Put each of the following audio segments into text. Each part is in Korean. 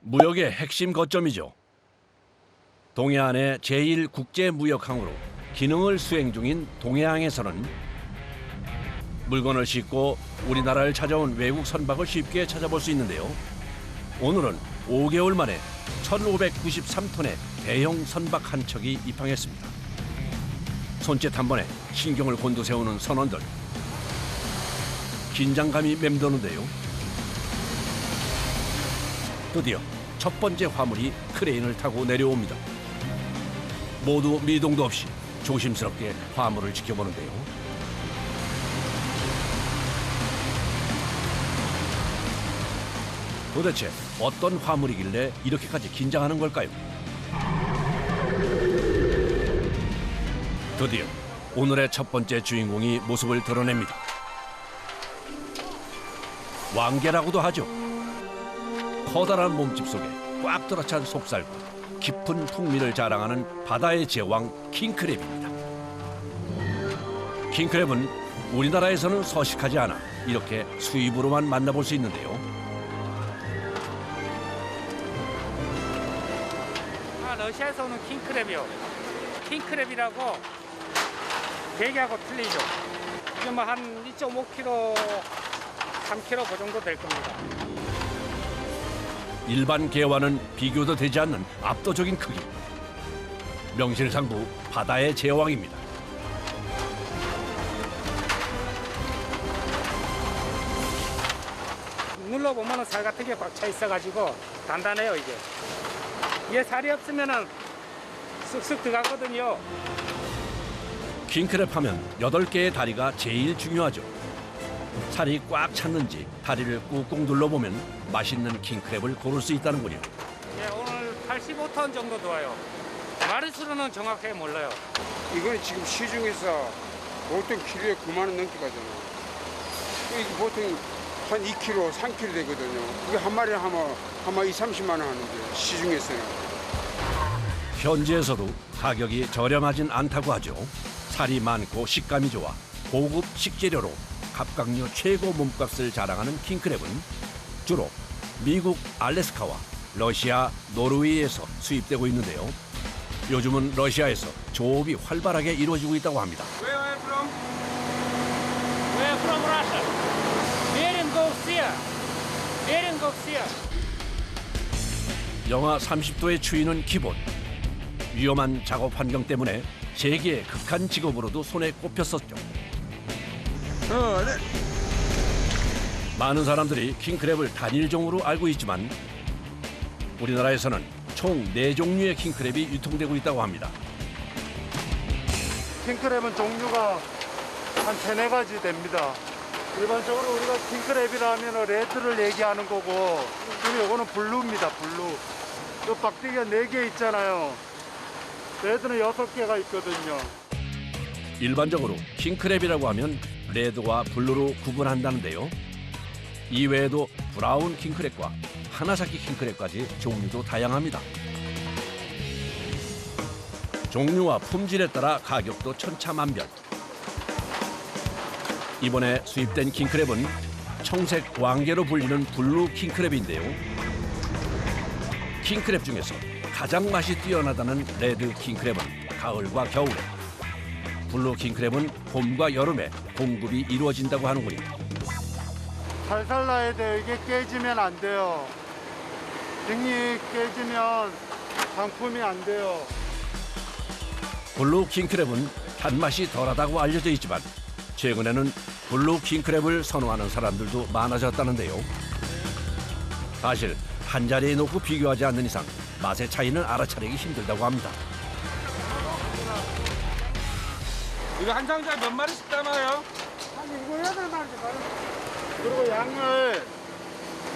무역의 핵심 거점이죠. 동해안의 제1 국제무역항으로 기능을 수행 중인 동해항에서는 물건을 싣고 우리나라를 찾아온 외국 선박을 쉽게 찾아볼 수 있는데요. 오늘은 5개월 만에 1,593톤의 대형 선박 한 척이 입항했습니다. 손짓 한 번에 신경을 곤두세우는 선원들. 긴장감이 맴도는데요. 드디어 첫 번째 화물이 크레인을 타고 내려옵니다. 모두 미동도 없이 조심스럽게 화물을 지켜보는데요. 도대체 어떤 화물이길래 이렇게까지 긴장하는 걸까요? 드디어 오늘의 첫 번째 주인공이 모습을 드러냅니다. 왕개라고도 하죠. 커다란 몸집 속에 꽉 들어찬 속살과 깊은 풍미를 자랑하는 바다의 제왕 킹크랩입니다. 킹크랩은 우리나라에서는 서식하지 않아 이렇게 수입으로만 만나볼 수 있는데요. 아, 러시아에서 오는 킹크랩이요. 킹크랩이라고 대게하고 틀리죠. 이게 뭐한 2.5kg, 3kg 그 정도 될 겁니다. 일반 개와는 비교도 되지 않는 압도적인 크기. 명실상부 바다의 제왕입니다. 눌러보면 살 같은 게 꽉 차 있어가지고 단단해요, 이게. 이게 살이 없으면은 쑥쑥 들어가거든요. 킹크랩 하면 여덟 개의 다리가 제일 중요하죠. 살이 꽉 찼는지 다리를 꾹꾹 눌러보면 맛있는 킹크랩을 고를 수 있다는군요. 예, 오늘 85톤 정도 들어와요. 마리수로는 정확하게 몰라요. 이거는 지금 시중에서 보통 키로에 9만 원 넘게 가잖아. 이게 보통 한 2kg, 3kg 되거든요. 그게 한 마리 하면 아마 2, 30만 원 하는데 시중에서는. 현지에서도 가격이 저렴하진 않다고 하죠. 살이 많고 식감이 좋아 고급 식재료로 갑각류 최고 몸값을 자랑하는 킹크랩은 주로 미국 알래스카와 러시아, 노르웨이에서 수입되고 있는데요. 요즘은 러시아에서 조업이 활발하게 이루어지고 있다고 합니다. Where from Russia? Berengovsia. Berengovsia. 영하 30도의 추위는 기본. 위험한 작업 환경 때문에 세계의 극한 직업으로도 손에 꼽혔었죠. 많은 사람들이 킹크랩을 단일종으로 알고 있지만 우리나라에서는 총 네종류의 킹크랩이 유통되고 있다고 합니다. 킹크랩은 종류가 한 세네 가지 됩니다. 일반적으로 우리가 킹크랩이라 하면 레드를 얘기하는 거고, 그리고 이거는 블루입니다, 블루. 이 박대기가 네 개 있잖아요. 레드는 여섯 개가 있거든요. 일반적으로 킹크랩이라고 하면 레드와 블루로 구분한다는데요. 이외에도 브라운 킹크랩과 하나사키 킹크랩까지 종류도 다양합니다. 종류와 품질에 따라 가격도 천차만별. 이번에 수입된 킹크랩은 청색 왕개로 불리는 블루 킹크랩인데요. 킹크랩 중에서 가장 맛이 뛰어나다는 레드 킹크랩은 가을과 겨울에 블루 킹크랩은 봄과 여름에 공급이 이루어진다고 하는군요. 살살 나야 돼요. 이게 깨지면 안 돼요. 등이 깨지면 상품이 안 돼요. 블루 킹크랩은 단맛이 덜하다고 알려져 있지만 최근에는 블루 킹크랩을 선호하는 사람들도 많아졌다는데요. 사실 한 자리에 놓고 비교하지 않는 이상 맛의 차이는 알아차리기 힘들다고 합니다. 이거 한 상자에 몇 마리씩 담아요? 한 일곱 여덟 마리 그리고 양을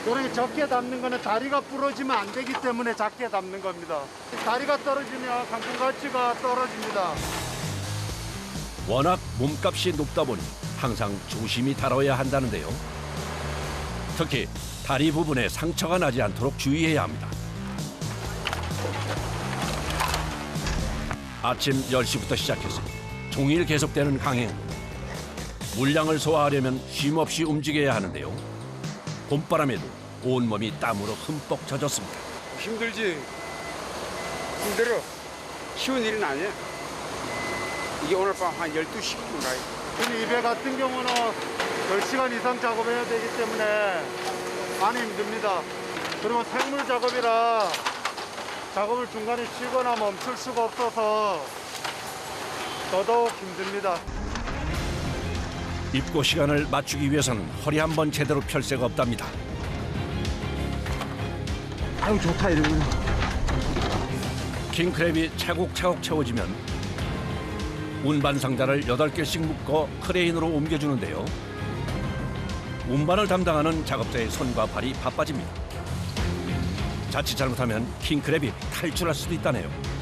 그렇게 적게 담는 거는 다리가 부러지면 안 되기 때문에 작게 담는 겁니다. 다리가 떨어지면 상품 가치가 떨어집니다. 워낙 몸값이 높다 보니 항상 조심히 다뤄야 한다는데요. 특히 다리 부분에 상처가 나지 않도록 주의해야 합니다. 아침 10시부터 시작해서 종일 계속되는 강행. 물량을 소화하려면 쉼없이 움직여야 하는데요. 봄바람에도 온몸이 땀으로 흠뻑 젖었습니다. 힘들지. 힘들어. 쉬운 일은 아니야. 이게 오늘 밤 한 12시쯤 가야 돼. 근데 이배 같은 경우는 10시간 이상 작업해야 되기 때문에 많이 힘듭니다. 그리고 생물 작업이라 작업을 중간에 쉬거나 멈출 수가 없어서 더더욱 힘듭니다. 입고 시간을 맞추기 위해서는 허리 한 번 제대로 펼 새가 없답니다. 아유, 좋다, 이러면. 킹크랩이 차곡차곡 채워지면 운반 상자를 8개씩 묶어 크레인으로 옮겨주는데요. 운반을 담당하는 작업자의 손과 발이 바빠집니다. 자칫 잘못하면 킹크랩이 탈출할 수도 있다네요.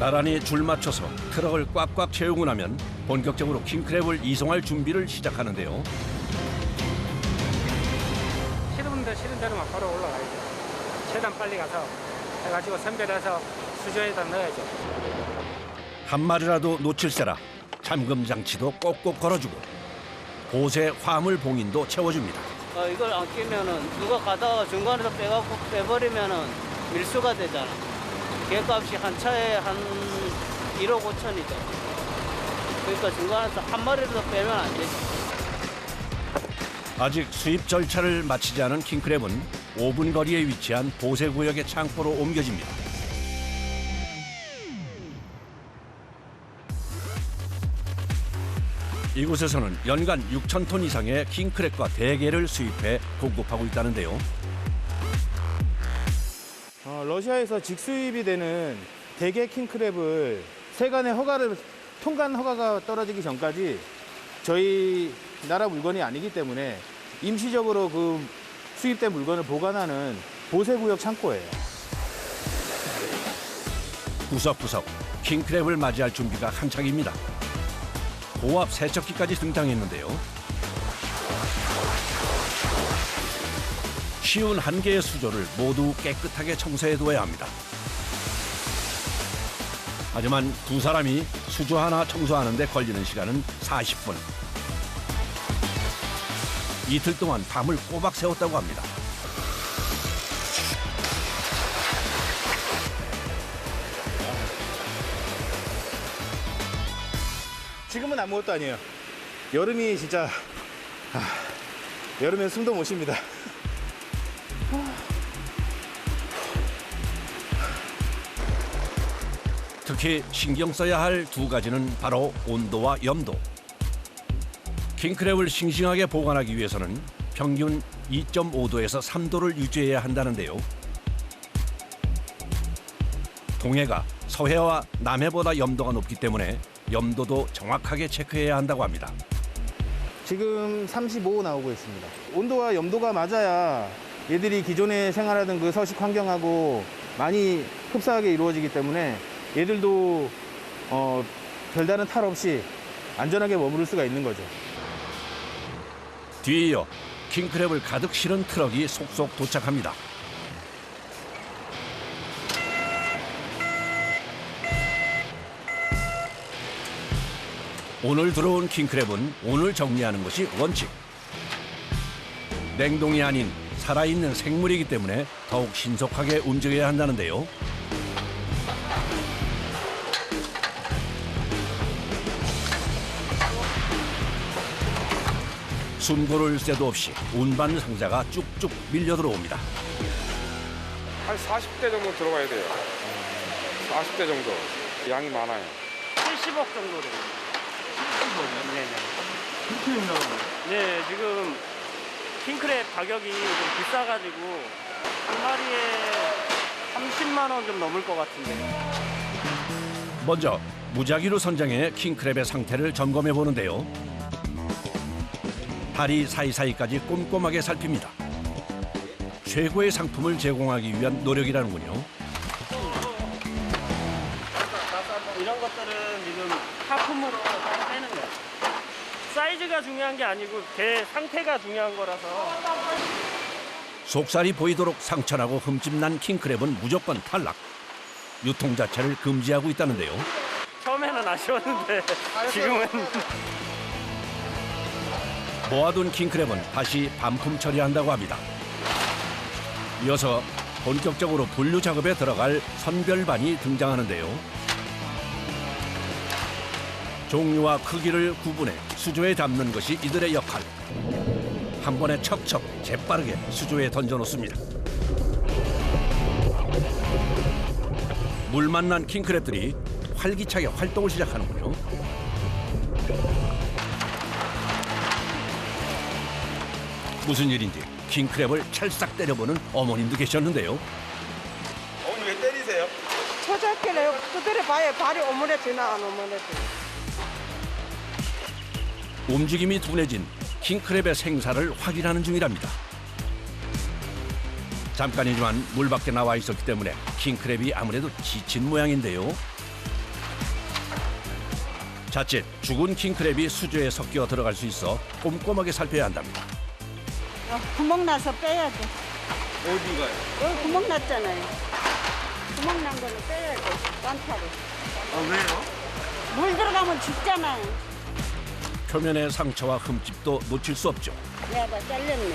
나란히 줄 맞춰서 트럭을 꽉꽉 채우고 나면 본격적으로 킹크랩을 이송할 준비를 시작하는데요. 싫은 데 싫은 대로만 바로 올라가야죠. 최대한 빨리 가서 해가지고 선별해서 수조에다 넣어야죠. 한 마리라도 놓칠세라 잠금 장치도 꼭꼭 걸어주고 보세 화물 봉인도 채워줍니다. 어, 이걸 안 끼면은 누가 가다가 중간에서 빼갖고 빼버리면은 밀수가 되잖아. 개값이 한 차에 한 1억 5천이죠. 그러니까 중간에서 한 마리를 더 빼면 안 되지. 아직 수입 절차를 마치지 않은 킹크랩은 5분 거리에 위치한 보세 구역의 창고로 옮겨집니다. 이곳에서는 연간 6천 톤 이상의 킹크랩과 대게를 수입해 공급하고 있다는데요. 어, 러시아에서 직수입이 되는 대게 킹크랩을 세관의 허가를 통관 허가가 떨어지기 전까지 저희 나라 물건이 아니기 때문에 임시적으로 그 수입된 물건을 보관하는 보세구역 창고예요. 구석구석 킹크랩을 맞이할 준비가 한창입니다. 고압 세척기까지 등장했는데요. 쉬운 한 개의 수조를 모두 깨끗하게 청소해두어야 합니다. 하지만 두 사람이 수조 하나 청소하는데 걸리는 시간은 40분. 이틀 동안 밤을 꼬박 새웠다고 합니다. 지금은 아무것도 아니에요. 여름이 진짜 아, 여름엔 숨도 못 쉽니다. 특히 신경 써야 할 두 가지는 바로 온도와 염도. 킹크랩을 싱싱하게 보관하기 위해서는 평균 2.5도에서 3도를 유지해야 한다는데요. 동해가 서해와 남해보다 염도가 높기 때문에 염도도 정확하게 체크해야 한다고 합니다. 지금 35 나오고 있습니다. 온도와 염도가 맞아야 얘들이 기존에 생활하던 그 서식 환경하고 많이 흡사하게 이루어지기 때문에 얘들도 어, 별다른 탈 없이 안전하게 머무를 수가 있는 거죠. 뒤에 이어 킹크랩을 가득 실은 트럭이 속속 도착합니다. 오늘 들어온 킹크랩은 오늘 정리하는 것이 원칙. 냉동이 아닌 살아있는 생물이기 때문에 더욱 신속하게 움직여야 한다는데요. 숨고를 새도 없이 운반 상자가 쭉쭉 밀려 들어옵니다. 한 40대 정도 들어가야 돼요. 40대 정도. 양이 많아요. 70억 정도 됩니다. 네, 네. 네, 지금 킹크랩 가격이 좀 비싸가지고 한 마리에 30만 원 좀 넘을 것 같은데. 먼저 무작위로 선정해 킹크랩의 상태를 점검해 보는데요. 다리 사이사이까지 꼼꼼하게 살핍니다. 최고의 상품을 제공하기 위한 노력이라는군요. 이런 것들은 지금 하품으로 따로 빼는 거예요. 사이즈가 중요한 게 아니고 개 상태가 중요한 거라서 속살이 보이도록 상처나고 흠집난 킹크랩은 무조건 탈락. 유통 자체를 금지하고 있다는데요. 처음에는 아쉬웠는데 지금은 모아둔 킹크랩은 다시 반품 처리한다고 합니다. 이어서 본격적으로 분류 작업에 들어갈 선별반이 등장하는데요. 종류와 크기를 구분해 수조에 담는 것이 이들의 역할. 한 번에 척척 재빠르게 수조에 던져놓습니다. 물 만 난 킹크랩들이 활기차게 활동을 시작하는군요. 무슨 일인지 킹크랩을 찰싹 때려보는 어머님도 계셨는데요. 어머니 왜 때리세요? 초작기네요. 그들이 봐야 발이 오므려지나 안 오므려지. 움직임이 둔해진 킹크랩의 생사를 확인하는 중이랍니다. 잠깐이지만 물 밖에 나와 있었기 때문에 킹크랩이 아무래도 지친 모양인데요. 자칫 죽은 킹크랩이 수조에 섞여 들어갈 수 있어 꼼꼼하게 살펴야 한답니다. 어, 구멍 나서 빼야 돼. 어디가요? 여기 구멍 났잖아요. 구멍 난 거는 빼야 돼. 딴타로. 아 왜요? 물 들어가면 죽잖아요. 표면의 상처와 흠집도 놓칠 수 없죠. 야, 나 잘렸네.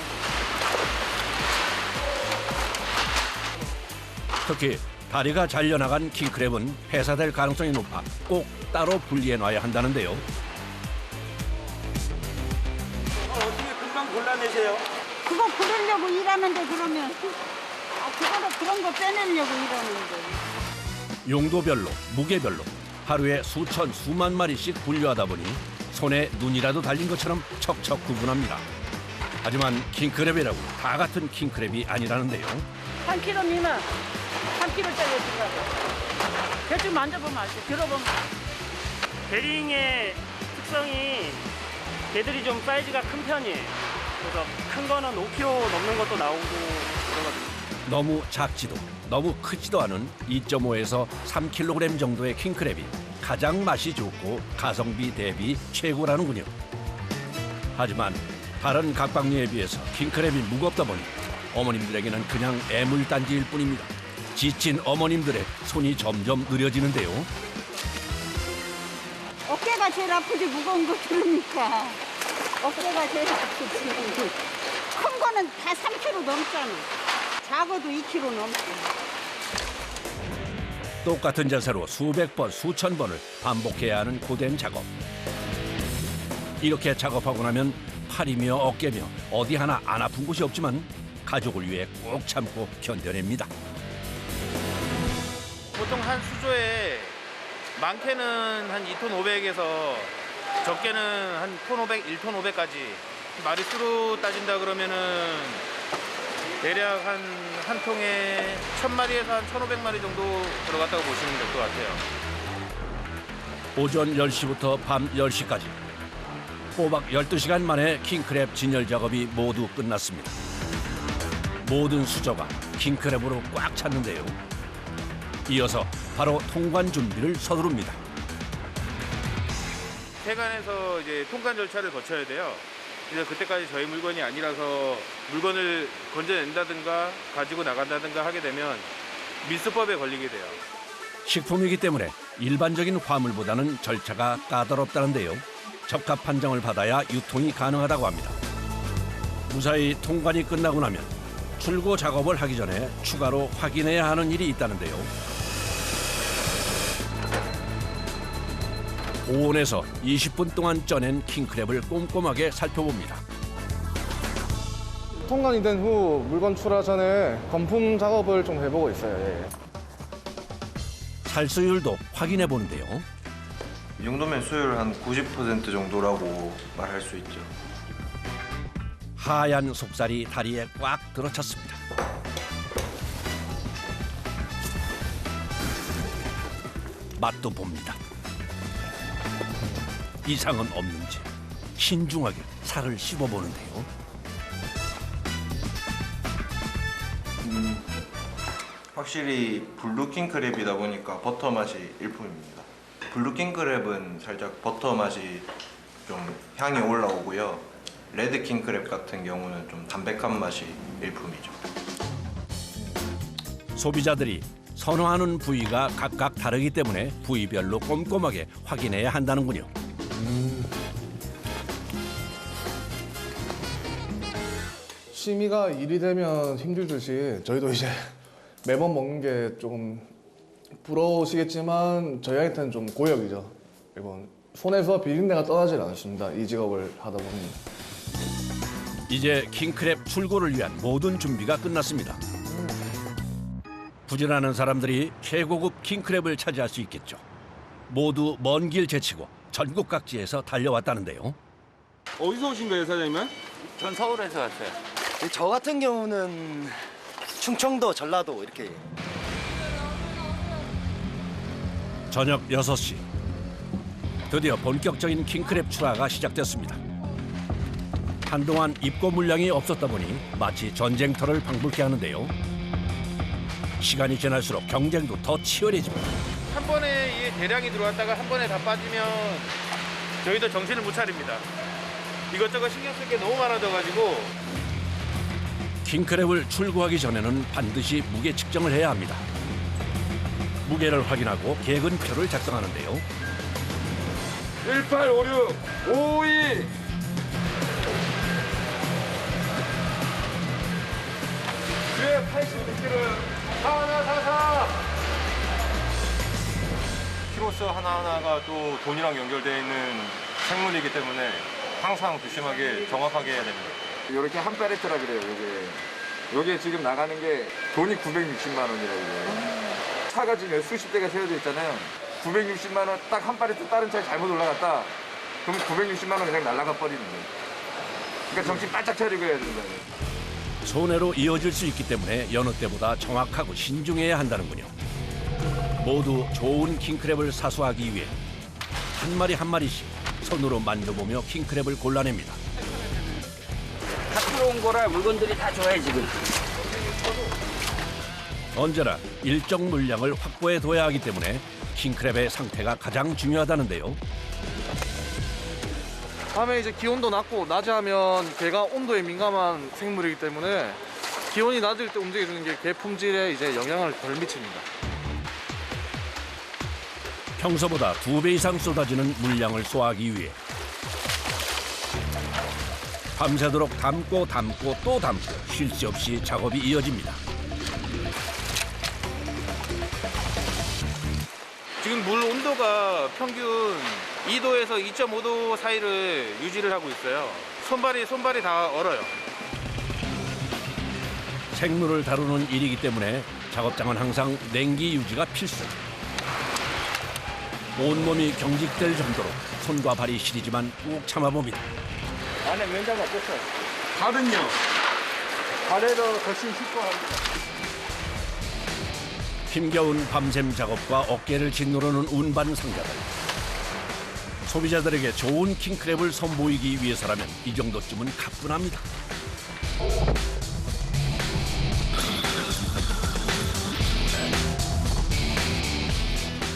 특히 다리가 잘려나간 킹크랩은 폐사될 가능성이 높아 꼭 따로 분리해 놔야 한다는데요. 어떻게 금방 골라내세요? 그거 그러려고 일하는데 그러면. 아, 그거는 그런 거 빼내려고 일하는데. 용도별로, 무게별로 하루에 수천, 수만 마리씩 분류하다 보니 손에 눈이라도 달린 것처럼 척척 구분합니다. 하지만 킹크랩이라고 다 같은 킹크랩이 아니라는데요. 한 킬로 미만. 한 킬로짜리 주라고. 대충 만져보면 알지. 들어보면. 베링의 특성이 개들이 좀 사이즈가 큰 편이에요. 그래서 큰 거는 5kg 넘는 것도 나오고 그러거든요. 너무 작지도 너무 크지도 않은 2.5에서 3kg 정도의 킹크랩이 가장 맛이 좋고 가성비 대비 최고라는군요. 하지만 다른 각각류에 비해서 킹크랩이 무겁다 보니 어머님들에게는 그냥 애물단지일 뿐입니다. 지친 어머님들의 손이 점점 느려지는데요. 어깨가 제일 아프지 무거운 거 들으니까 어깨가 제일 아프지 큰 거는 다 3kg 넘잖아 작아도 2kg 넘고 똑같은 자세로 수백 번, 수천 번을 반복해야 하는 고된 작업. 이렇게 작업하고 나면 팔이며 어깨며 어디 하나 안 아픈 곳이 없지만 가족을 위해 꼭 참고 견뎌냅니다. 보통 한 수조에 많게는 한 2톤 500에서 적게는 한 톤 500, 1톤 500까지 마리수로 따진다 그러면은 대략 한, 한 통에 1000마리에서 한 1500마리 정도 들어갔다고 보시면 될 것 같아요. 오전 10시부터 밤 10시까지 꼬박 12시간 만에 킹크랩 진열 작업이 모두 끝났습니다. 모든 수저가 킹크랩으로 꽉 찼는데요. 이어서 바로 통관 준비를 서두릅니다. 세관에서 이제 통관 절차를 거쳐야 돼요. 그래서 그때까지 저희 물건이 아니라서 물건을 건져낸다든가 가지고 나간다든가 하게 되면 밀수법에 걸리게 돼요. 식품이기 때문에 일반적인 화물보다는 절차가 까다롭다는데요. 적합 판정을 받아야 유통이 가능하다고 합니다. 무사히 통관이 끝나고 나면 출고 작업을 하기 전에 추가로 확인해야 하는 일이 있다는데요. 고온에서 20분 동안 쪄낸 킹크랩을 꼼꼼하게 살펴봅니다. 통관이 된 후 물건 출하 전에 건품 작업을 좀 해보고 있어요. 예. 살수율도 확인해 보는데요. 이 정도면 수율 한 90% 정도라고 말할 수 있죠. 하얀 속살이 다리에 꽉 들어찼습니다. 맛도 봅니다. 이상은 없는지 신중하게 살을 씹어보는데요. 확실히 블루킹 크랩이다 보니까 버터 맛이 일품입니다. 블루킹 크랩은 살짝 버터 맛이 좀 향이 올라오고요. 레드킹 크랩 같은 경우는 좀 담백한 맛이 일품이죠. 소비자들이 선호하는 부위가 각각 다르기 때문에 부위별로 꼼꼼하게 확인해야 한다는군요. 취미가 일이 되면 힘들듯이 저희도 이제 매번 먹는 게 조금 부러우시겠지만 저희한테는 좀 고역이죠. 이건 손에서 비린내가 떠나질 않습니다. 이 직업을 하다 보니. 이제 킹크랩 출고를 위한 모든 준비가 끝났습니다. 부진하는 사람들이 최고급 킹크랩을 차지할 수 있겠죠. 모두 먼 길 제치고 전국 각지에서 달려왔다는데요. 어디서 오신 거예요, 사장님은? 전 서울에서 왔어요. 저 같은 경우는 충청도, 전라도 이렇게 저녁 6시. 드디어 본격적인 킹크랩 출하가 시작됐습니다. 한동안 입고 물량이 없었다 보니 마치 전쟁터를 방불케 하는데요. 시간이 지날수록 경쟁도 더 치열해집니다. 한 번에 이 대량이 들어왔다가 한 번에 다 빠지면 저희도 정신을 못 차립니다. 이것저것 신경 쓸 게 너무 많아져가지고 킹크랩을 출고하기 전에는 반드시 무게 측정을 해야 합니다. 무게를 확인하고 개근표를 작성하는데요. 1856 52 키로수 하나하나가 또 돈이랑 연결되어 있는 생물이기 때문에 항상 조심하게 정확하게 해야 됩니다. 이렇게 한 팔레트라 그래요, 요게. 요게 지금 나가는 게 돈이 960만 원이라고 그래요. 차가 지금 수십 대가 세워져 있잖아요. 960만 원 딱한 팔레트 다른 차에 잘못 올라갔다. 그럼 960만 원 그냥 날아가 버리는 거예요. 그러니까 정신 바짝 차리고 해야 된다. 손해로 이어질 수 있기 때문에 여느 때보다 정확하고 신중해야 한다는군요. 모두 좋은 킹크랩을 사수하기 위해 한 마리 한 마리씩 손으로 만져보며 킹크랩을 골라냅니다. 다 들어온 거라 물건들이 다 좋아요 지금. 언제나 일정 물량을 확보해 둬야 하기 때문에 킹크랩의 상태가 가장 중요하다는데요. 밤에 이제 기온도 낮고 낮에 하면 개가 온도에 민감한 생물이기 때문에 기온이 낮을 때 움직여주는 게 개 품질에 이제 영향을 덜 미칩니다. 평소보다 두 배 이상 쏟아지는 물량을 소화하기 위해 밤새도록 담고 담고 또 담고 쉴 새 없이 작업이 이어집니다. 지금 물 온도가 평균 2도에서 2.5도 사이를 유지를 하고 있어요. 손발이 손발이 다 얼어요. 생물을 다루는 일이기 때문에 작업장은 항상 냉기 유지가 필수. 온몸이 경직될 정도로 손과 발이 시리지만 꾹 참아봅니다. 안에 면자가 없었어요. 발은요? 발에도 훨씬 쉽고 합니다. 힘겨운 밤샘 작업과 어깨를 짓누르는 운반 상자들. 소비자들에게 좋은 킹크랩을 선보이기 위해서라면 이 정도쯤은 가뿐합니다.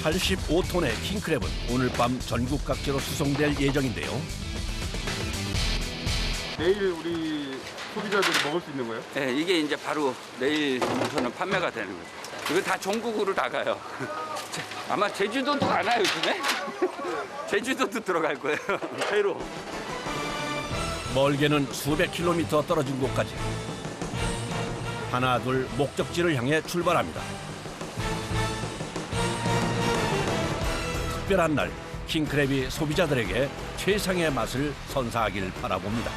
(85톤의) 킹크랩은 오늘 밤 전국 각지로 수송될 예정인데요. 내일 우리 소비자들이 먹을 수 있는 거예요? 네, 이게 이제 바로 내일부터는 판매가 되는 거죠. 이거 다 전국으로 나가요. 제- 아마 제주도도 가나요, 요즘에? 제주도도 들어갈 거예요. 회로. 멀게는 수백 킬로미터 떨어진 곳까지 하나 둘 목적지를 향해 출발합니다. 특별한 날 킹크랩이 소비자들에게 최상의 맛을 선사하길 바라봅니다.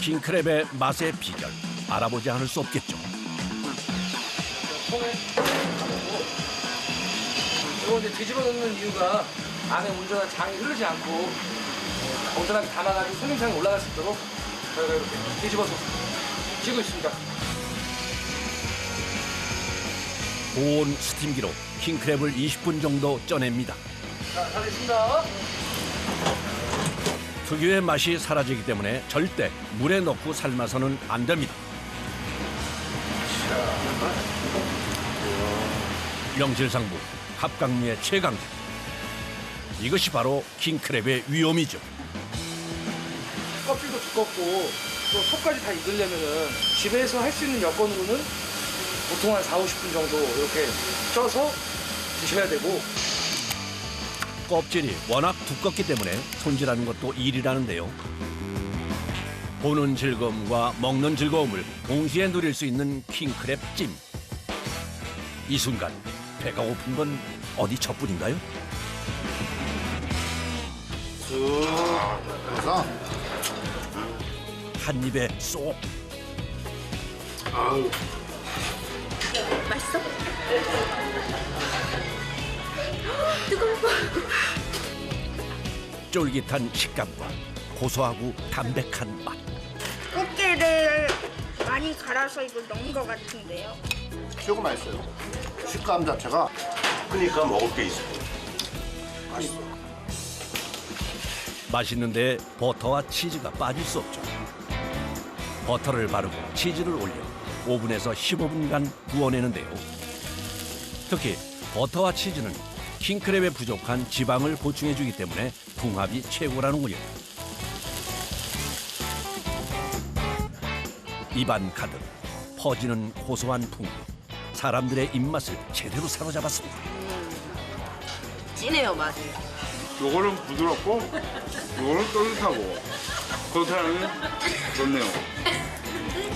킹크랩의 맛의 비결 알아보지 않을 수 없겠죠. 이거 이제 뒤집어 놓는 이유가 안에 온전한 장이 흐르지 않고 온전하게 담아가지고 손님상에 올라갈 수 있도록 저희가 이렇게 뒤집어서 쥐고 있습니다. 고온 스팀기로 킹크랩을 20분 정도 쪄냅니다. 자, 가겠습니다. 특유의 맛이 사라지기 때문에 절대 물에 넣고 삶아서는 안 됩니다. 명실상부 합강리의 최강자. 이것이 바로 킹크랩의 위험이죠. 껍질도 두껍고 또 속까지 다 익으려면은 집에서 할 수 있는 여건으로는 보통 한 4, 50분 정도 이렇게 쪄서 드셔야 되고 껍질이 워낙 두껍기 때문에 손질하는 것도 일이라는데요. 보는 즐거움과 먹는 즐거움을 동시에 누릴 수 있는 킹크랩 찜. 이 순간 배가 고픈 건 어디 저뿐인가요? 한 입에 쏙 맛있어? 뜨거워. 쫄깃한 식감과 고소하고 담백한 맛. 꽃게를 많이 갈아서 이걸 넣은 것 같은데요. 조금 맛있어요. 식감 자체가 그러니까 먹을 게 있어. 맛있어. 맛있는데 버터와 치즈가 빠질 수 없죠. 버터를 바르고 치즈를 올려 오븐에서 15분간 구워내는데요. 특히 버터와 치즈는 킹크랩에 부족한 지방을 보충해주기 때문에 궁합이 최고라는군요. 입안 가득 퍼지는 고소한 풍미. 사람들의 입맛을 제대로 사로잡았습니다. 진해요 맛이. 요거는 부드럽고 요거는 쫄깃하고 그렇다면 좋네요.